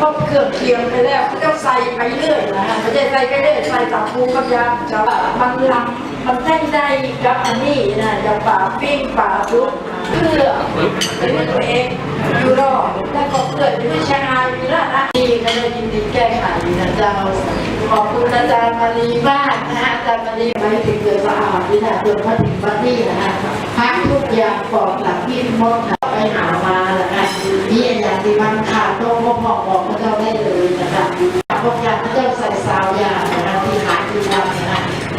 ครบเครื่องเคียงไปแล้วเขาจะใส่ไปเรื่อยนะฮะไม่ใช่ใส่ไปเรื่อยใส่ตับปูกับยำจะแบบมันลำมันได้ได้กับอันนี้นะอย่างป่าปิ้งป่าลุกเพื่อเป็นตัวเองอยู่รอดแล้วก็เกิดด้วยชายมีละนะนี่ก็เลยยินดีแก้ไขนะเจ้าขอบคุณอาจารย์มารีมากนะฮะอาจารย์มารีม่ถึงเกิดสะอาดนี่นะจนมาถึงวันนี้นะฮะพักทุกอย่างปลอดหลังที่มดไปหามา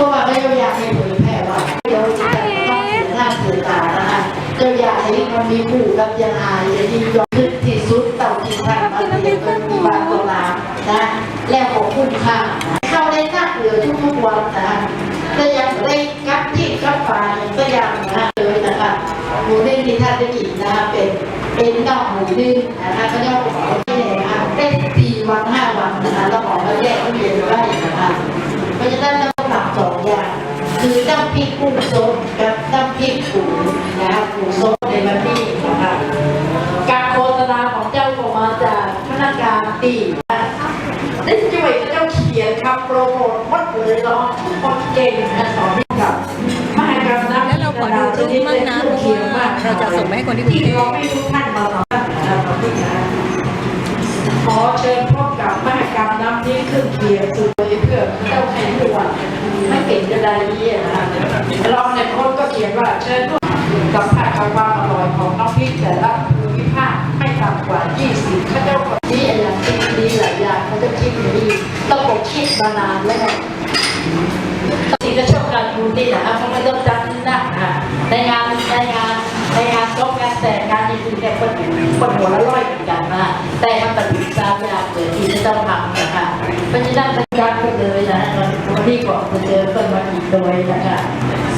ราะว่าพระเจ้าอยากให้เผยแพร่ว่าเดี๋ยวจะต้องเสียหน้าเสียตานะคะเจ้าอยากให้มันมีผู้กับยาหายอย่าดียอมขึ้นที่สุดเต่าที่ท่านมาเรียนเป็นมีบาตลานะแล้วของคุ้มค่าเข้าได้นักเหลือทุกๆวันนะแต่ยังได้กับที่กับฝ่ายก็ยังนะเลยนะคะหมูนึ่งที่ท่านได้กินนะคะเป็นเป็นดอกหมูนึ่งนะคะก็จะบอกว่าเลยนะคะได้สี่วันห้าวันนะคะแล้วของก็แยกตู้เย็นไว้นะคะเพราะฉะนั้น กุ้งสดกับน้ำพริกปูนะคะปูสดในวันนี้นะคะการโฆษณาของเจ้าก็มาจากพนักงานดีนะคะได้ช่วยเจ้าเขียนคำโปรโมทหมดเลยเนาะทุกคนเก่งนะสอนกับมหากรรมน้ำแล้วเราขอดูรูปมั่งนะเพราะว่าเราจะส่งไปให้คนที่กรุงเทพเราไม่รู้ท่านมา รรมน้ำพริกเครื่อเคียงสุดเลยเพื่อเจ้าแห่งหัวไม่เก่งจะได้ยี่นะคะลองในโค้ดก็เขียนว่าเชิญร่วมกับภาคความอร่อยของน้ำพริกแต่ละภูมิภาคไม่ต่ำกว่า 20เขาเจ้าคนนี้อย่างที่ดีหลายอย่างเขาจะคิดอย่างนี้ระบบคิดมานานแล้วสิ่งที่ชอบการดูนี่นะเพราะมันต้องจำนะอะในงานในงานในงานซบงานแต่งงานอื่นๆเนี่ยคนคนหัวละร้อยเหมือนกันนะแต่มันเป็นสามอย่างเลยที่จะต้องทำ นะคะเพราะฉะนั้นเป็นการไปเลยนะวันนี้ก็จะเจอเพิ่มมาอีกโดยนะคะ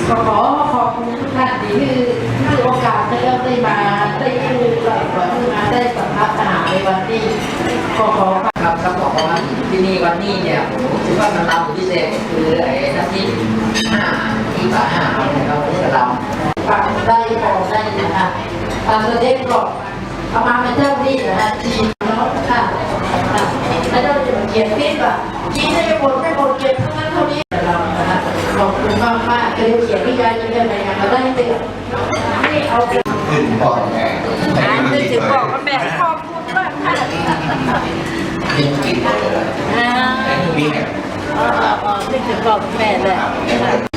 ก็ขอขอบคุณทุกท่านที่คือโอกาสที่เราได้มาได้ดูหลายวันมาได้สัมผัสอาหารในวันนี้ขอขอครับครับบอกว่าที่นี่วันนี้เนี่ยผมถือว่ามันลำพิเศษคือไอ้น้ำพริกห้าที่ปลาห้าเนี่ยเราไม่ใช่ลากได้พอได้นะคะปากเด็กกรอบเอามาเป็นเจ้าดีนะฮะจีนเนาะค่ะค่ะ แล้วเราจะมาเขียนพิษอะจีนได้หมดไม่หมดเก็บเท่านั้นเท่านี้เรานะคะขอบคุณมากมากๆคือเขียนวิจัยจะเป็นยังไงมาได้เตือนนี่เอาไปขึ้นก่อนแม่อ่านถึงบอกว่าแม่ขอบคุณมากค่ะกินกินเลยอ่ามีเนี่ยอ๋อถึงบอกแม่เลย